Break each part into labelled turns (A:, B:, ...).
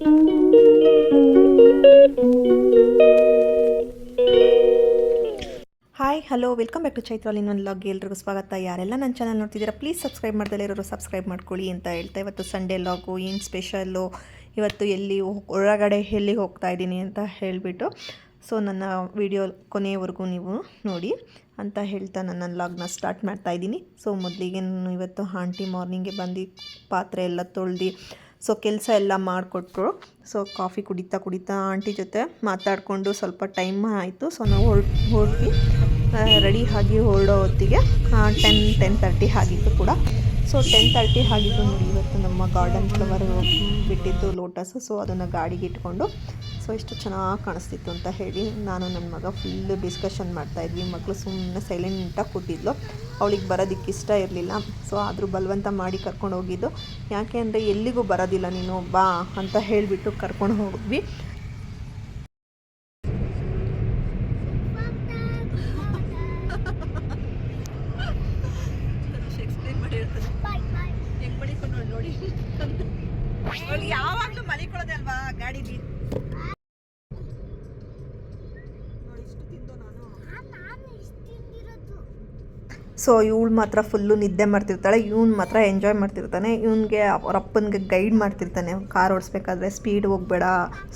A: Hi hello welcome back to Chaitrali ಇನ್ನೊಂದು log ಎಲ್ರಿಗೂ ಸ್ವಾಗತ. ಯಾರೆಲ್ಲ ನನ್ನ ಚಾನಲ್ ನೋಡ್ತಿದ್ದೀರಾ ಪ್ಲೀಸ್ ಸಬ್ಸ್ಕ್ರೈಬ್ ಮಾಡ್ದಲೇ ಇರೋರು ಸಬ್ಸ್ಕ್ರೈಬ್ ಮಾಡ್ಕೊಳ್ಳಿ ಅಂತ ಹೇಳ್ತಾ ಇವತ್ತು ಸಂಡೇ ಲಾಗು ಏನು ಸ್ಪೆಷಲ್ಲು ಇವತ್ತು ಎಲ್ಲಿ ಹೊರಗಡೆ ಎಲ್ಲಿ ಹೋಗ್ತಾ ಇದ್ದೀನಿ ಅಂತ ಹೇಳಿಬಿಟ್ಟು ಸೊ ನನ್ನ ವಿಡಿಯೋ ಕೊನೆಯವರೆಗೂ ನೀವು ನೋಡಿ ಅಂತ ಹೇಳ್ತಾ ನನ್ನ ಲಾಗ್ನ ಸ್ಟಾರ್ಟ್ ಮಾಡ್ತಾ ಇದ್ದೀನಿ. ಸೊ ಮೊದಲಿಗೆ ನಾನು ಇವತ್ತು ಆಂಟಿ ಮಾರ್ನಿಂಗೆ ಬಂದು ಪಾತ್ರೆ ಎಲ್ಲ ತೊಳ್ದು ಸೊ ಕೆಲಸ ಎಲ್ಲ ಮಾಡಿಕೊಟ್ರು. ಸೊ ಕಾಫಿ ಕುಡಿತಾ ಕುಡಿತಾ ಆಂಟಿ ಜೊತೆ ಮಾತಾಡಿಕೊಂಡು ಸ್ವಲ್ಪ ಟೈಮ್ ಆಯಿತು. ಸೊ ನಾವು ಹೊರ ಹೋಗಿ ರೆಡಿ ಆಗಿ ಹೊರಡೋ ಹೊತ್ತಿಗೆ ಟೆನ್ ಟೆನ್ ತರ್ಟಿ ಆಗಿತ್ತು ಕೂಡ. ಸೊ ಟೆನ್ ತರ್ಟಿ ಆಗಿತ್ತು ನೋಡಿ ನಮ್ಮ ಗಾರ್ಡನ್ ಫ್ಲವರ್ ಬಿಟ್ಟಿದ್ದು ಲೋಟಸ್, ಸೊ ಅದನ್ನು ಗಾಡಿಗೆ ಇಟ್ಕೊಂಡು, ಸೊ ಇಷ್ಟು ಚೆನ್ನಾಗಿ ಕಾಣಿಸ್ತಿತ್ತು ಅಂತ ಹೇಳಿ ನಾನು ನನ್ನ ಮಗ ಫುಲ್ ಡಿಸ್ಕಷನ್ ಮಾಡ್ತಾಯಿದ್ವಿ ಮಗಳು ಸುಮ್ಮನೆ ಸೈಲೆಂಟಾಗಿ ಕೂತಿದ್ಲು. ಅವಳಿಗೆ ಬರೋದಕ್ಕೆ ಇಷ್ಟ ಇರಲಿಲ್ಲ. ಸೊ ಆದರೂ ಬಲವಂತ ಮಾಡಿ ಕರ್ಕೊಂಡು ಹೋಗಿದ್ದು. ಯಾಕೆ ಅಂದರೆ ಎಲ್ಲಿಗೂ ಬರೋದಿಲ್ಲ ನೀನು, ಬಾ ಅಂತ ಹೇಳಿಬಿಟ್ಟು ಕರ್ಕೊಂಡು ಹೋದ್ವಿ. ಸೊ ಇವಳು ಮಾತ್ರ ಫುಲ್ಲು ನಿದ್ದೆ ಮಾಡ್ತಿರ್ತಾಳೆ, ಇವ್ನು ಮಾತ್ರ ಎಂಜಾಯ್ ಮಾಡ್ತಿರ್ತಾನೆ. ಇವನಿಗೆ ಅವ್ರ ಅಪ್ಪನಿಗೆ ಗೈಡ್ ಮಾಡ್ತಿರ್ತಾನೆ. ಕಾರ್ ಓಡಿಸ್ಬೇಕಾದ್ರೆ ಸ್ಪೀಡ್ ಹೋಗಬೇಡ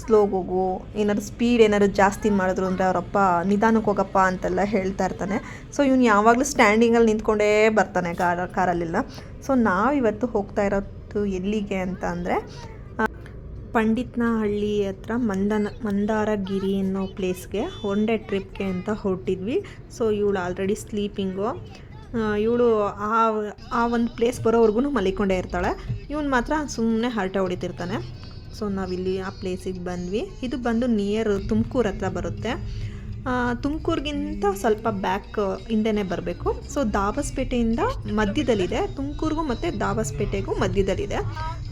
A: ಸ್ಲೋಗೆ ಹೋಗು. ಏನಾದ್ರು ಸ್ಪೀಡ್ ಏನಾದ್ರು ಜಾಸ್ತಿ ಮಾಡಿದ್ರು ಅಂದರೆ ಅವರಪ್ಪ ನಿಧಾನಕ್ಕೆ ಹೋಗಪ್ಪ ಅಂತೆಲ್ಲ ಹೇಳ್ತಾ ಇರ್ತಾನೆ. ಸೊ ಇವ್ನು ಯಾವಾಗಲೂ ಸ್ಟ್ಯಾಂಡಿಂಗಲ್ಲಿ ನಿಂತ್ಕೊಂಡೇ ಬರ್ತಾನೆ ಕಾರ, ಕಾರಲ್ಲೆಲ್ಲ. ಸೊ ನಾವು ಇವತ್ತು ಹೋಗ್ತಾ ಇರೋದು ಎಲ್ಲಿಗೆ ಅಂತ ಅಂದರೆ ಪಂಡಿತ್ನಹಳ್ಳಿ ಹತ್ರ ಮಂದನ, ಮಂದಾರಗಿರಿ ಅನ್ನೋ ಪ್ಲೇಸ್ಗೆ ಒನ್ ಡೇ ಟ್ರಿಪ್ಗೆ ಅಂತ ಹೊರಟಿದ್ವಿ. ಸೊ ಇವಳು ಆಲ್ರೆಡಿ ಸ್ಲೀಪಿಂಗು ಇವಳು ಆ ಆ ಒಂದು ಪ್ಲೇಸ್ ಬರೋವರೆಗೂ ಮಲಿಕೊಂಡೇ ಇರ್ತಾಳೆ. ಇವನು ಮಾತ್ರ ಸುಮ್ಮನೆ ಹರಟೆ ಹೊಡಿತಿರ್ತಾನೆ. ಸೊ ನಾವಿಲ್ಲಿ ಆ ಪ್ಲೇಸಿಗೆ ಬಂದ್ವಿ. ಇದು ಬಂದು ನಿಯರ್ ತುಮಕೂರು ಹತ್ರ ಬರುತ್ತೆ. ತುಮಕೂರಿಗಿಂತ ಸ್ವಲ್ಪ ಬ್ಯಾಕ್ ಹಿಂದೆ ಬರಬೇಕು. ಸೊ ದಾಬಸ್ಪೇಟೆಯಿಂದ ಮಧ್ಯದಲ್ಲಿದೆ. ತುಮಕೂರಿಗೂ ಮತ್ತು ದಾಬಸ್ಪೇಟೆಗೂ ಮಧ್ಯದಲ್ಲಿದೆ.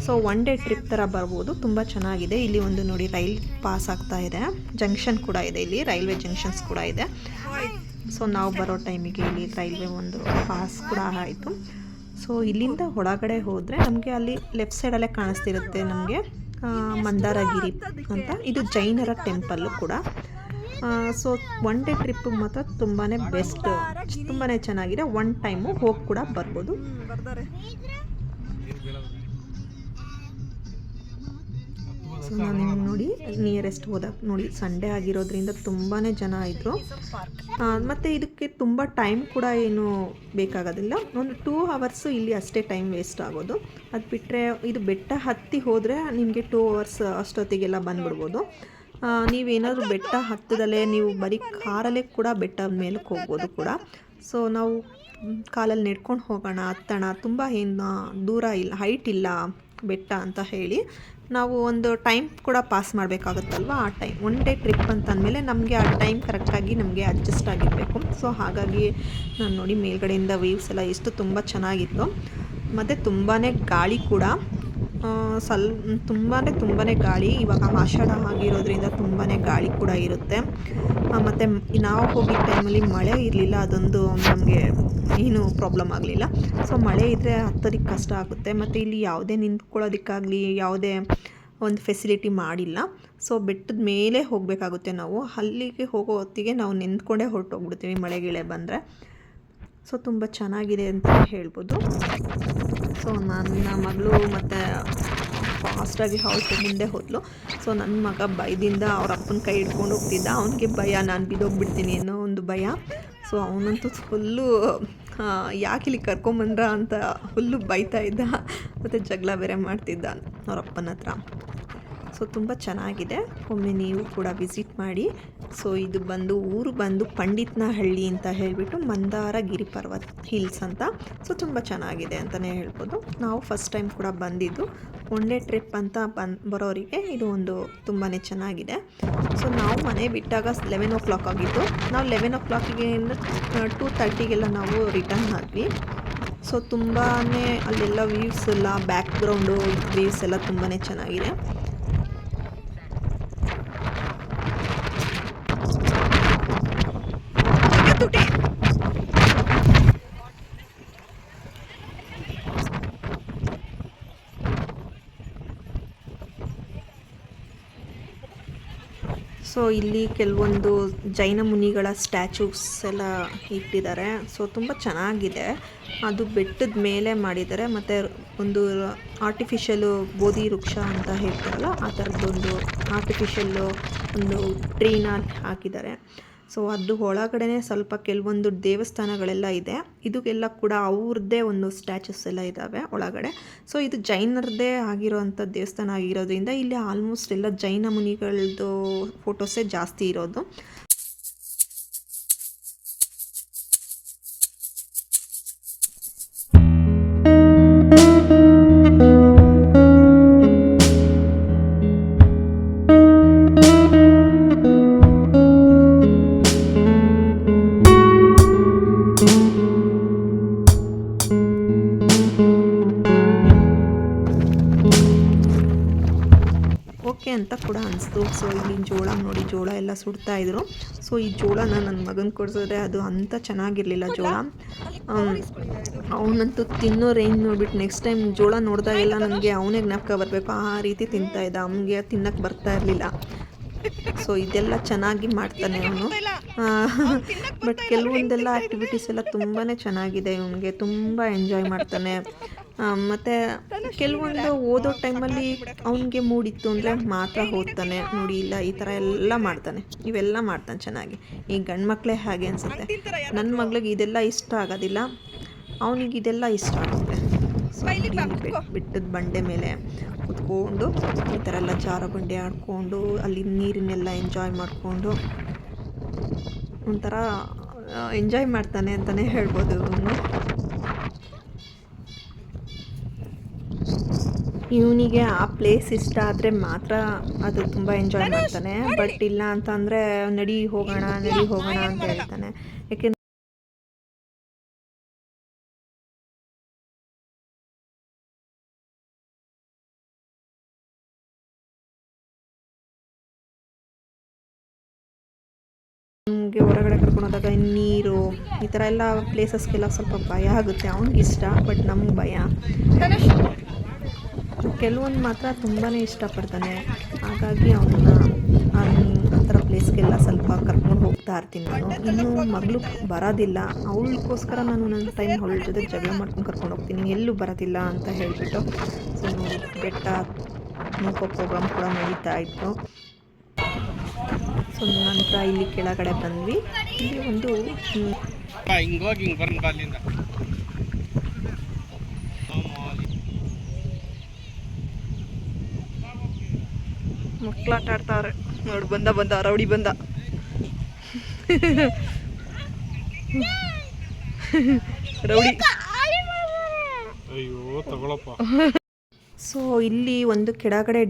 A: ಸೊ ಒನ್ ಡೇ ಟ್ರಿಪ್ ಥರ ಬರ್ಬೋದು. ತುಂಬ ಚೆನ್ನಾಗಿದೆ. ಇಲ್ಲಿ ಒಂದು ನೋಡಿ ರೈಲ್ ಪಾಸ್ ಆಗ್ತಾ ಇದೆ. ಜಂಕ್ಷನ್ ಕೂಡ ಇದೆ ಇಲ್ಲಿ. ರೈಲ್ವೆ ಜಂಕ್ಷನ್ಸ್ ಕೂಡ ಇದೆ. ಸೊ ನಾವು ಬರೋ ಟೈಮಿಗೆ ಇಲ್ಲಿ ರೈಲ್ವೆ ಒಂದು ಪಾಸ್ ಕೂಡ ಆಯಿತು. ಸೊ ಇಲ್ಲಿಂದ ಒಳಗಡೆ ಹೋದರೆ ನಮಗೆ ಅಲ್ಲಿ ಲೆಫ್ಟ್ ಸೈಡಲ್ಲೇ ಕಾಣಿಸ್ತಿರುತ್ತೆ ನಮಗೆ ಮಂದಾರಗಿರಿ ಅಂತ. ಇದು ಜೈನರ ಟೆಂಪಲ್ಲು ಕೂಡ. ಸೊ ಒನ್ ಡೇ ಟ್ರಿಪ್ ಮಾತ್ರ ತುಂಬಾ ಬೆಸ್ಟ್ ತುಂಬಾ ಚೆನ್ನಾಗಿದೆ. ಒನ್ ಟೈಮು ಹೋಗಿ ಕೂಡ ಬರ್ಬೋದು. ಸೊ ನಾನು ನೋಡಿ ನಿಯರೆಸ್ಟ್ ಹೋದಾಗ ನೋಡಿ ಸಂಡೇ ಆಗಿರೋದ್ರಿಂದ ತುಂಬಾ ಜನ ಇದ್ದರು ಮತ್ತು ಇದಕ್ಕೆ ತುಂಬ ಟೈಮ್ ಕೂಡ ಏನು ಬೇಕಾಗೋದಿಲ್ಲ. ಒಂದು ಟೂ ಅವರ್ಸು ಇಲ್ಲಿ ಅಷ್ಟೇ ಟೈಮ್ ವೇಸ್ಟ್ ಆಗೋದು. ಅದು ಬಿಟ್ಟರೆ ಇದು ಬೆಟ್ಟ ಹತ್ತಿ ಹೋದರೆ ನಿಮಗೆ ಟೂ ಅವರ್ಸ್ ಅಷ್ಟೊತ್ತಿಗೆಲ್ಲ ಬಂದ್ಬಿಡ್ಬೋದು. ನೀವೇನಾದರೂ ಬೆಟ್ಟ ಹತ್ತದಲ್ಲೇ ನೀವು ಬರೀ ಕಾರಲ್ಲೇ ಕೂಡ ಬೆಟ್ಟದ ಮೇಲಕ್ಕೆ ಹೋಗ್ಬೋದು ಕೂಡ. ಸೊ ನಾವು ಕಾಲಲ್ಲಿ ನೆಡ್ಕೊಂಡು ಹೋಗೋಣ, ಹತ್ತೋಣ, ತುಂಬ ಏನು, ದೂರ ಇಲ್ಲ ಹೈಟ್ ಇಲ್ಲ ಬೆಟ್ಟ ಅಂತ ಹೇಳಿ. ನಾವು ಒಂದು ಟೈಮ್ ಕೂಡ ಪಾಸ್ ಮಾಡಬೇಕಾಗುತ್ತಲ್ವ? ಆ ಟೈಮ್ ಒನ್ ಡೇ ಟ್ರಿಪ್ ಅಂತ ಅಂದಮೇಲೆ ನಮಗೆ ಆ ಟೈಮ್ ಕರೆಕ್ಟಾಗಿ ನಮಗೆ ಅಡ್ಜಸ್ಟ್ ಆಗಿರಬೇಕು. ಸೊ ಹಾಗಾಗಿ ನಾನು ನೋಡಿ ಮೇಲ್ಗಡೆಯಿಂದ ವೀವ್ಸ್ ಎಲ್ಲ ಎಷ್ಟು ತುಂಬ ಚೆನ್ನಾಗಿತ್ತು. ಮತ್ತು ತುಂಬಾ ಗಾಳಿ ಕೂಡ. ಸಲ್ ತುಂಬಾ ತುಂಬಾ ಗಾಳಿ. ಇವಾಗ ಆಷಾಢ ಆಗಿರೋದ್ರಿಂದ ತುಂಬಾ ಗಾಳಿ ಕೂಡ ಇರುತ್ತೆ. ಮತ್ತು ನಾವು ಹೋಗಿದ್ದ ಟೈಮಲ್ಲಿ ಮಳೆ ಇರಲಿಲ್ಲ. ಅದೊಂದು ನಮಗೆ ಏನು ಪ್ರಾಬ್ಲಮ್ ಆಗಲಿಲ್ಲ. ಸೊ ಮಳೆ ಇದ್ದರೆ ಹತ್ತೋದಕ್ಕೆ ಕಷ್ಟ ಆಗುತ್ತೆ. ಮತ್ತು ಇಲ್ಲಿ ಯಾವುದೇ ನಿಂತ್ಕೊಳ್ಳೋದಕ್ಕಾಗಲಿ, ಯಾವುದೇ ಒಂದು ಫೆಸಿಲಿಟಿ ಮಾಡಿಲ್ಲ. ಸೊ ಬೆಟ್ಟದ ಮೇಲೆ ಹೋಗಬೇಕಾಗುತ್ತೆ ನಾವು. ಅಲ್ಲಿಗೆ ಹೋಗೋ ಹೊತ್ತಿಗೆ ನಾವು ನಿಂತ್ಕೊಂಡೇ ಹೊರಟೋಗ್ಬಿಡ್ತೀವಿ ಮಳೆ ಗಿಳೆ ಬಂದರೆ. ಸೊ ತುಂಬ ಚೆನ್ನಾಗಿದೆ ಅಂತ ಹೇಳ್ಬೋದು. ಸೊ ನನ್ನ ಮಗಳು ಮತ್ತು ಫಾಸ್ಟಾಗಿ ಅವಳು ಮುಂದೆ ಹೋದ್ಲು. ಸೊ ನನ್ನ ಮಗ ಭಯದಿಂದ ಅವ್ರ ಅಪ್ಪನ ಕೈ ಹಿಡ್ಕೊಂಡು ಹೋಗ್ತಿದ್ದ. ಅವನಿಗೆ ಭಯ, ನಾನು ಬಿದ್ದೋಗ್ಬಿಡ್ತೀನಿ ಅನ್ನೋ ಒಂದು ಭಯ. ಸೊ ಅವನಂತೂ ಫುಲ್ಲು ಯಾಕೆ ಇಲ್ಲಿ ಕರ್ಕೊಂಬಂದ್ರ ಅಂತ ಫುಲ್ಲು ಬೈತಾ ಇದ್ದ. ಮತ್ತು ಜಗಳ ಬೇರೆ ಮಾಡ್ತಿದ್ದ. ಅವ್ರ ಅಪ್ಪನ ಹತ್ರ. ಸೊ ತುಂಬ ಚೆನ್ನಾಗಿದೆ. ಒಮ್ಮೆ ನೀವು ಕೂಡ ವಿಸಿಟ್ ಮಾಡಿ. ಸೊ ಇದು ಬಂದು, ಊರು ಬಂದು ಪಂಡಿತ್ನಹಳ್ಳಿ ಅಂತ ಹೇಳಿಬಿಟ್ಟು ಮಂದಾರ ಗಿರಿ ಪರ್ವತ ಹಿಲ್ಸ್ ಅಂತ. ಸೊ ತುಂಬ ಚೆನ್ನಾಗಿದೆ ಅಂತಲೇ ಹೇಳ್ಬೋದು. ನಾವು ಫಸ್ಟ್ ಟೈಮ್ ಕೂಡ ಬಂದಿದ್ದು. ಒನ್ ಟ್ರಿಪ್ ಅಂತ ಬನ್ ಬರೋರಿಗೆ ಇದು ಒಂದು ತುಂಬಾ ಚೆನ್ನಾಗಿದೆ. ಸೊ ನಾವು ಮನೆ ಬಿಟ್ಟಾಗ ಲೆವೆನ್ ಓ ಕ್ಲಾಕ್ ಆಗಿತ್ತು. ನಾವು ಲೆವೆನ್ ಓ ಕ್ಲಾಕಿಗೆ ಟೂ ತರ್ಟಿಗೆಲ್ಲ ನಾವು ರಿಟರ್ನ್ ಆದ್ವಿ. ಸೊ ತುಂಬಾ ಅಲ್ಲೆಲ್ಲ ವ್ಯೂಸ್ ಎಲ್ಲ ಬ್ಯಾಕ್ ಗ್ರೌಂಡು ವ್ಯೂಸ್ ಎಲ್ಲ ತುಂಬಾ ಚೆನ್ನಾಗಿದೆ. ಸೊ ಇಲ್ಲಿ ಕೆಲವೊಂದು ಜೈನ ಮುನಿಗಳ ಸ್ಟ್ಯಾಚ್ಯೂಸ್ ಎಲ್ಲ ಇಟ್ಟಿದ್ದಾರೆ. ಸೊ ತುಂಬ ಚೆನ್ನಾಗಿದೆ. ಅದು ಬೆಟ್ಟದ ಮೇಲೆ ಮಾಡಿದ್ದಾರೆ. ಮತ್ತು ಒಂದು ಆರ್ಟಿಫಿಷಿಯಲು ಬೋಧಿ ವೃಕ್ಷ ಅಂತ ಹೇಳ್ತಾರಲ್ಲ, ಆ ಥರದ್ದೊಂದು ಆರ್ಟಿಫಿಷಿಯಲ್ಲು ಒಂದು ಟ್ರೀನ ಹಾಕಿದ್ದಾರೆ. ಸೊ ಅದು ಒಳಗಡೆ ಸ್ವಲ್ಪ ಕೆಲವೊಂದು ದೇವಸ್ಥಾನಗಳೆಲ್ಲ ಇದೆ. ಇದಕ್ಕೆಲ್ಲ ಕೂಡ ಅವ್ರದ್ದೇ ಒಂದು ಸ್ಟ್ಯಾಚುಸ್ ಎಲ್ಲ ಇದ್ದಾವೆ ಒಳಗಡೆ. ಸೊ ಇದು ಜೈನರದ್ದೇ ಆಗಿರೋವಂಥ ದೇವಸ್ಥಾನ ಆಗಿರೋದ್ರಿಂದ ಇಲ್ಲಿ ಆಲ್ಮೋಸ್ಟ್ ಎಲ್ಲ ಜೈನ ಮುನಿಗಳದ್ದು ಫೋಟೋಸೇ ಜಾಸ್ತಿ ಇರೋದು. ಅಂತ ಕೂಡ ಅನಿಸ್ತು. ಸೊ ಇಲ್ಲಿ ಜೋಳ ನೋಡಿ, ಜೋಳ ಎಲ್ಲ ಸುಡ್ತಾ ಇದ್ರು. ಸೊ ಈ ಜೋಳನ ನನ್ನ ಮಗನ ಕೊಡ್ಸಿದ್ರೆ ಅದು ಅಂಥ ಚೆನ್ನಾಗಿರಲಿಲ್ಲ ಜೋಳ. ಅವನಂತೂ ತಿನ್ನೋ ರೇಂಜ್ ನೋಡ್ಬಿಟ್ಟು ನೆಕ್ಸ್ಟ್ ಟೈಮ್ ಜೋಳ ನೋಡಿದಾಗೆಲ್ಲ ನನಗೆ, ಅವನೇ ಜ್ಞಾಪಕ ಬರಬೇಕು. ಆ ರೀತಿ ತಿಂತಾ ಇದ್ದ. ಅವನಿಗೆ ತಿನ್ನಕ್ಕೆ ಬರ್ತಾ ಇರಲಿಲ್ಲ. ಸೊ ಇದೆಲ್ಲ ಚೆನ್ನಾಗಿ ಮಾಡ್ತಾನೆ ಅವನು. ಬಟ್ ಕೆಲವೊಂದೆಲ್ಲ ಆ್ಯಕ್ಟಿವಿಟೀಸ್ ಎಲ್ಲ ತುಂಬಾ ಚೆನ್ನಾಗಿದೆ. ಇವನಿಗೆ ತುಂಬ ಎಂಜಾಯ್ ಮಾಡ್ತಾನೆ. ಮತ್ತು ಕೆಲವೊಂದು ಓದೋ ಟೈಮಲ್ಲಿ ಅವನಿಗೆ ಮೂಡಿತ್ತು ಅಂದರೆ ಮಾತ್ರ ಓದ್ತಾನೆ. ನೋಡಿ ಇಲ್ಲ ಈ ಥರ ಎಲ್ಲ ಮಾಡ್ತಾನೆ. ಇವೆಲ್ಲ ಮಾಡ್ತಾನೆ ಚೆನ್ನಾಗಿ. ಈ ಗಂಡು ಮಕ್ಕಳೇ ಹಾಗೆ ಅನಿಸುತ್ತೆ. ನನ್ನ ಮಗಳಿಗೆ ಇದೆಲ್ಲ ಇಷ್ಟ ಆಗೋದಿಲ್ಲ. ಅವನಿಗೆ ಇದೆಲ್ಲ ಇಷ್ಟ ಆಗುತ್ತೆ. ಬಿಟ್ಟದ ಬಂಡೆ ಮೇಲೆ ಕುತ್ಕೊಂಡು ಈ ಥರ ಎಲ್ಲ ಜಾರ ಬಂಡೆ ಆಡಿಕೊಂಡು ಅಲ್ಲಿ ನೀರನ್ನೆಲ್ಲ ಎಂಜಾಯ್ ಮಾಡಿಕೊಂಡು ಒಂಥರ ಎಂಜಾಯ್ ಮಾಡ್ತಾನೆ ಅಂತಲೇ ಹೇಳ್ಬೋದು. ಅವನು ಇವನಿಗೆ ಆ ಪ್ಲೇಸ್ ಇಷ್ಟ ಆದರೆ ಮಾತ್ರ ಅದು ತುಂಬ ಎಂಜಾಯ್ ಮಾಡ್ತಾನೆ. ಬಟ್ ಇಲ್ಲ ಅಂತ ಅಂದರೆ ನಡಿ ಹೋಗೋಣ ನಡಿ ಹೋಗೋಣ ಅಂತ ಹೇಳ್ತಾನೆ. ಯಾಕೆಂದ್ರೆ ನಮಗೆ ಹೊರಗಡೆ ಕರ್ಕೊಂಡು ಹೋದಾಗ ನೀರು ಈ ಥರ ಎಲ್ಲ ಪ್ಲೇಸಸ್ಗೆಲ್ಲ ಸ್ವಲ್ಪ ಭಯ ಆಗುತ್ತೆ. ಅವ್ನಿಗೆ ಇಷ್ಟ ಬಟ್ ನಮ್ಗೆ ಭಯ. ಕೆಲವೊಂದು ಮಾತ್ರ ತುಂಬಾ ಇಷ್ಟಪಡ್ತಾನೆ. ಹಾಗಾಗಿ ಅವನ್ನ ಆ ಥರ ಪ್ಲೇಸ್ಗೆಲ್ಲ ಸ್ವಲ್ಪ ಕರ್ಕೊಂಡು ಹೋಗ್ತಾ ಇರ್ತೀನಿ ನಾನು. ಇನ್ನು ಮಗಳು ಬರೋದಿಲ್ಲ. ಅವಳಿಗೋಸ್ಕರ ನಾನು ನನ್ನ ಟೈಮ್ ಅವಳ ಜೊತೆ ಜಗಳ ಮಾಡ್ಕೊಂಡು ಕರ್ಕೊಂಡು ಹೋಗ್ತೀನಿ. ಎಲ್ಲೂ ಬರೋದಿಲ್ಲ ಅಂತ ಹೇಳಿಬಿಟ್ಟು ಸೊ ಬೆಟ್ಟ ನೋಕೋ ಪ್ರೋಗ್ರಾಮ್ ಕೂಡ ನಡೀತಾ ಇತ್ತು. ಸೊ ನಂತರ ಇಲ್ಲಿ ಕೆಳಗಡೆ ಬಂದ್ವಿ. ಇಲ್ಲಿ ಒಂದು ಹ್ಮ್,
B: ಹಿಂಗೋಗಿ ಹಿಂಗೆ ಬರೋಣ ಅಲ್ಲಿಂದ
A: ಮಕ್ಕಳಾಟ ಆಡ್ತಾವ್ರೆ ನೋಡಿ ಬಂದ ಬಂದ ರೌಡಿ ಬಂದ. ರೌಡಿ.
B: ಅಯ್ಯೋ ತಗೊಳಪ್ಪ.
A: ಸೊ ಇಲ್ಲಿ ಒಂದು ಕೆಳಗಡೆ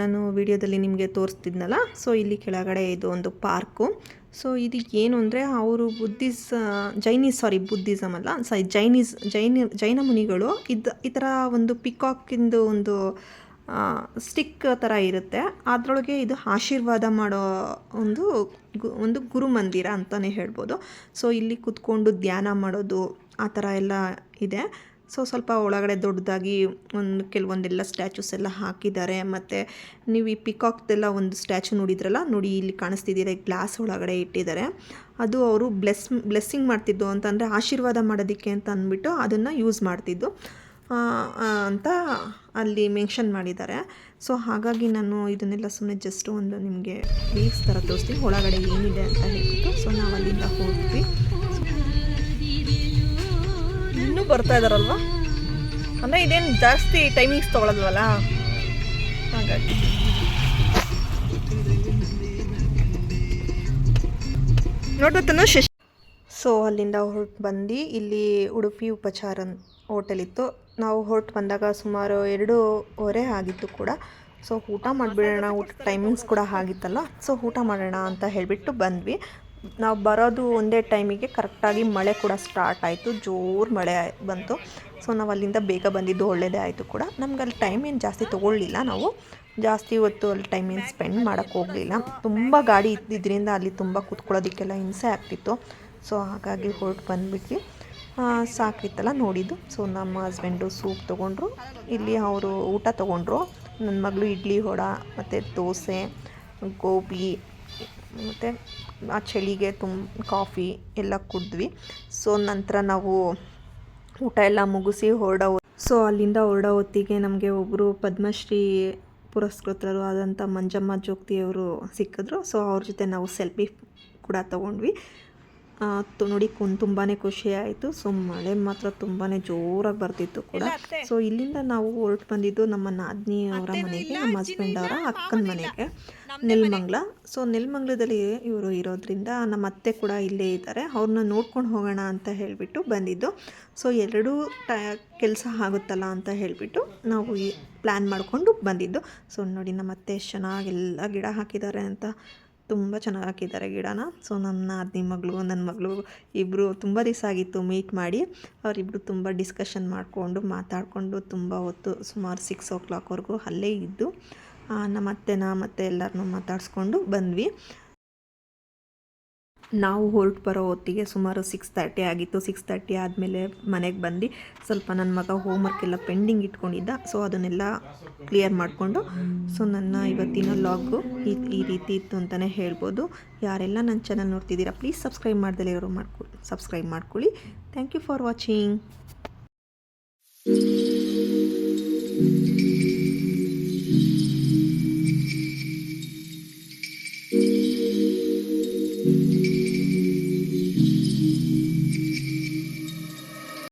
A: ನಾನು ವಿಡಿಯೋದಲ್ಲಿ ನಿಮಗೆ ತೋರಿಸ್ತಿದ್ನಲ್ಲ ಸೊ ಇಲ್ಲಿ ಕೆಳಗಡೆ ಇದು ಒಂದು ಪಾರ್ಕು. ಸೊ ಇದು ಏನು ಅಂದರೆ ಅವರು ಬುದ್ಧಿಸ್ ಜೈನೀಸ್ ಸಾರಿ ಬುದ್ಧಿಸಮ್ ಅಲ್ಲ ಸಾರಿ ಜೈನೀಸ್ ಜೈನ ಜೈನ ಮುನಿಗಳು. ಇದು ಈ ಥರ ಒಂದು ಪಿಕಾಕಿಂದು ಒಂದು ಸ್ಟಿಕ್ ಥರ ಇರುತ್ತೆ. ಅದರೊಳಗೆ ಇದು ಆಶೀರ್ವಾದ ಮಾಡೋ ಒಂದು ಒಂದು ಗುರು ಮಂದಿರ ಅಂತಲೇ ಹೇಳ್ಬೋದು. ಸೊ ಇಲ್ಲಿ ಕೂತ್ಕೊಂಡು ಧ್ಯಾನ ಮಾಡೋದು ಆ ಥರ ಎಲ್ಲ ಇದೆ. ಸೊ ಸ್ವಲ್ಪ ಒಳಗಡೆ ದೊಡ್ಡದಾಗಿ ಒಂದು ಕೆಲವೊಂದೆಲ್ಲ ಸ್ಟ್ಯಾಚುಸ್ ಎಲ್ಲ ಹಾಕಿದ್ದಾರೆ. ಮತ್ತು ನೀವು ಈ ಪಿಕಾಕ್ದೆಲ್ಲ ಒಂದು ಸ್ಟ್ಯಾಚು ನೋಡಿದ್ರಲ್ಲ? ನೋಡಿ, ಇಲ್ಲಿ ಕಾಣಿಸ್ತಿದ್ದೀರ ಗ್ಲಾಸ್ ಒಳಗಡೆ ಇಟ್ಟಿದ್ದಾರೆ. ಅದು ಅವರು ಬ್ಲೆಸ್ ಬ್ಲೆಸ್ಸಿಂಗ್ ಮಾಡ್ತಿದ್ದು ಅಂತಂದರೆ ಆಶೀರ್ವಾದ ಮಾಡೋದಕ್ಕೆ ಅಂತ ಅಂದ್ಬಿಟ್ಟು ಅದನ್ನು ಯೂಸ್ ಮಾಡ್ತಿದ್ದು. ಅಂತ ಅಲ್ಲಿ ಮೆನ್ಷನ್ ಮಾಡಿದ್ದಾರೆ. ಸೊ ಹಾಗಾಗಿ ನಾನು ಇದನ್ನೆಲ್ಲ ಸುಮ್ಮನೆ ಜಸ್ಟ್ ಒಂದು ನಿಮಗೆ ಲೀವ್ಸ್ ಥರ ತೋರಿಸ್ತೀನಿ. ಒಳಗಡೆ ಏನಿದೆ ಅಂತ ಹೇಳ್ಬಿಟ್ಟು ಸೊ ನಾವು ಅಲ್ಲಿಂದ ಹೋಗ್ತೀವಿ
C: ಇನ್ನೂ ಬರ್ತಾ ಇದಾರಲ್ವಾ? ಅಂದರೆ ಇದೇನು ಜಾಸ್ತಿ ಟೈಮಿಂಗ್ಸ್ ತೊಗೊಳಲ್ವಲ್ಲ? ಹಾಗಾಗಿ. ನೋಡ್ಬತ್ತನು ಶಶಿ
A: ಸೊ ಅಲ್ಲಿಂದ ಹೊರಟು ಬಂದು ಇಲ್ಲಿ ಉಡುಪಿ ಉಪಚಾರ ಹೋಟೆಲ್ ಇತ್ತು ನಾವು ಹೊರಟು ಬಂದಾಗ ಸುಮಾರು ಎರಡೂವರೆ ಆಗಿತ್ತು ಕೂಡ. ಸೊ ಊಟ ಮಾಡಿಬಿಡೋಣ, ಊಟ ಟೈಮಿಂಗ್ಸ್ ಕೂಡ ಆಗಿತ್ತಲ್ಲ. ಸೊ ಊಟ ಮಾಡೋಣ ಅಂತ ಹೇಳಿಬಿಟ್ಟು ಬಂದ್ವಿ. ನಾವು ಬರೋದು ಒಂದೇ ಟೈಮಿಗೆ ಕರೆಕ್ಟಾಗಿ ಮಳೆ ಕೂಡ ಸ್ಟಾರ್ಟ್ ಆಯಿತು. ಜೋರು ಮಳೆ ಬಂತು. ಸೊ ನಾವು ಅಲ್ಲಿಂದ ಬೇಗ ಬಂದಿದ್ದು ಒಳ್ಳೆಯದೇ ಆಯಿತು ಕೂಡ. ನಮ್ಗೆ ಅಲ್ಲಿ ಟೈಮ್ ಏನು ಜಾಸ್ತಿ ತೊಗೊಳ್ಳಿಲ್ಲ ನಾವು. ಜಾಸ್ತಿ ಹೊತ್ತು ಅಲ್ಲಿ ಟೈಮ್ ಸ್ಪೆಂಡ್ ಮಾಡೋಕ್ಕೆ ಹೋಗಲಿಲ್ಲ. ತುಂಬ ಗಾಡಿ ಇದ್ದಿದ್ದರಿಂದ ಅಲ್ಲಿ ತುಂಬ ಕೂತ್ಕೊಳ್ಳೋದಕ್ಕೆಲ್ಲ ಹಿಂಸೆ ಆಗ್ತಿತ್ತು. ಸೊ ಹಾಗಾಗಿ ಹೊರಟು ಬಂದುಬಿಟ್ವಿ. ಸಾಕಿತ್ತಲ್ಲ ನೋಡಿದ್ದು. ಸೊ ನಮ್ಮ ಹಸ್ಬೆಂಡು ಸೂಪ್ ತೊಗೊಂಡ್ರು. ಇಲ್ಲಿ ಅವರು ಊಟ ತೊಗೊಂಡ್ರು. ನನ್ನ ಮಗಳು ಇಡ್ಲಿ ಹೊಡ ಮತ್ತು ದೋಸೆ, ಗೋಬಿ, ಮತ್ತು ಆ ಚಳಿಗೆ ತುಂಬ ಕಾಫಿ ಎಲ್ಲ ಕುಡಿದ್ವಿ. ಸೊ ನಂತರ ನಾವು ಊಟ ಎಲ್ಲ ಮುಗಿಸಿ ಹೊರಡೋ ಸೊ ಅಲ್ಲಿಂದ ಹೊರಡೋ ಹೊತ್ತಿಗೆ ನಮಗೆ ಒಬ್ಬರು ಪದ್ಮಶ್ರೀ ಪುರಸ್ಕೃತರು ಆದಂಥ ಮಂಜಮ್ಮ ಜೋಗ್ತಿಯವರು ಸಿಕ್ಕಿದ್ರು. ಸೊ ಅವ್ರ ಜೊತೆ ನಾವು ಸೆಲ್ಫಿ ಕೂಡ ತೊಗೊಂಡ್ವಿ. ನೋಡಿ ಕುನ್ ತುಂಬಾ ಖುಷಿ ಆಯಿತು. ಸೊ ಮಳೆ ಮಾತ್ರ ತುಂಬಾ ಜೋರಾಗಿ ಬರ್ತಿತ್ತು ಕೂಡ. ಸೊ ಇಲ್ಲಿಂದ ನಾವು ಹೊರಟು ಬಂದಿದ್ದು ನಮ್ಮ ನಾದಿನಿ ಅವರ ಮನೆಗೆ ನಮ್ಮ ಹಸ್ಬೆಂಡ್ ಅವರ ಅಕ್ಕನ ಮನೆಗೆ ನೆಲ್ಮಂಗ್ಲ. ಸೊ ನೆಲ್ಮಂಗ್ಲದಲ್ಲಿ ಇವರು ಇರೋದ್ರಿಂದ ನಮ್ಮ ಅತ್ತೆ ಕೂಡ ಇಲ್ಲೇ ಇದ್ದಾರೆ. ಅವ್ರನ್ನ ನೋಡ್ಕೊಂಡು ಹೋಗೋಣ ಅಂತ ಹೇಳಿಬಿಟ್ಟು ಬಂದಿದ್ದು. ಸೊ ಎರಡೂ ಟ ಕೆಲಸ ಆಗುತ್ತಲ್ಲ ಅಂತ ಹೇಳಿಬಿಟ್ಟು ನಾವು ಈ ಪ್ಲ್ಯಾನ್ ಮಾಡಿಕೊಂಡು ಬಂದಿದ್ದು. ಸೊ ನೋಡಿ ನಮ್ಮ ಅತ್ತೆ ಎಷ್ಟು ಚೆನ್ನಾಗಿ ಎಲ್ಲ ಗಿಡ ಹಾಕಿದ್ದಾರೆ ಅಂತ ತುಂಬ ಚೆನ್ನಾಗಿ ಹಾಕಿದ್ದಾರೆ ಗಿಡನ. ಸೊ ನನ್ನ ಅದ್ನಿ ಮಗಳು ನನ್ನ ಮಗಳು ಇಬ್ಬರು ತುಂಬ ದಿವಸ ಆಗಿತ್ತು ಮೀಟ್ ಮಾಡಿ. ಅವರಿಬ್ಬರು ತುಂಬ ಡಿಸ್ಕಷನ್ ಮಾಡಿಕೊಂಡು, ಮಾತಾಡಿಕೊಂಡು ತುಂಬ ಹೊತ್ತು ಸುಮಾರು ಸಿಕ್ಸ್ ಓ ಕ್ಲಾಕ್ವರೆಗೂ ಅಲ್ಲೇ ಇದ್ದು ನಮ್ಮ ಅತ್ತೆನ ಮತ್ತು ಎಲ್ಲರನ್ನೂ ಮಾತಾಡಿಸ್ಕೊಂಡು ಬಂದ್ವಿ. ನಾವು ಹೊರಟು ಬರೋ ಹೊತ್ತಿಗೆ ಸುಮಾರು ಸಿಕ್ಸ್ ತರ್ಟಿ ಆಗಿತ್ತು. ಸಿಕ್ಸ್ ತರ್ಟಿ ಆದಮೇಲೆ ಮನೆಗೆ ಬಂದು ಸ್ವಲ್ಪ ನನ್ನ ಮಗ ಹೋಮ್ವರ್ಕ್ ಎಲ್ಲ ಪೆಂಡಿಂಗ್ ಇಟ್ಕೊಂಡಿದ್ದ. ಸೊ ಅದನ್ನೆಲ್ಲ ಕ್ಲಿಯರ್ ಮಾಡಿಕೊಂಡು ಸೊ ನನ್ನ ಇವತ್ತಿನ ಲಾಗು ಈ ಈ ರೀತಿ ಇತ್ತು ಅಂತಲೇ ಹೇಳ್ಬೋದು. ಯಾರೆಲ್ಲ ನನ್ನ ಚಾನಲ್ ನೋಡ್ತಿದ್ದೀರಾ ಪ್ಲೀಸ್ ಸಬ್ಸ್ಕ್ರೈಬ್ ಮಾಡ್ದಲೇ ಇವರು ಮಾಡ್ಕೊ ಸಬ್ಸ್ಕ್ರೈಬ್ ಮಾಡ್ಕೊಳ್ಳಿ. Thank you for watching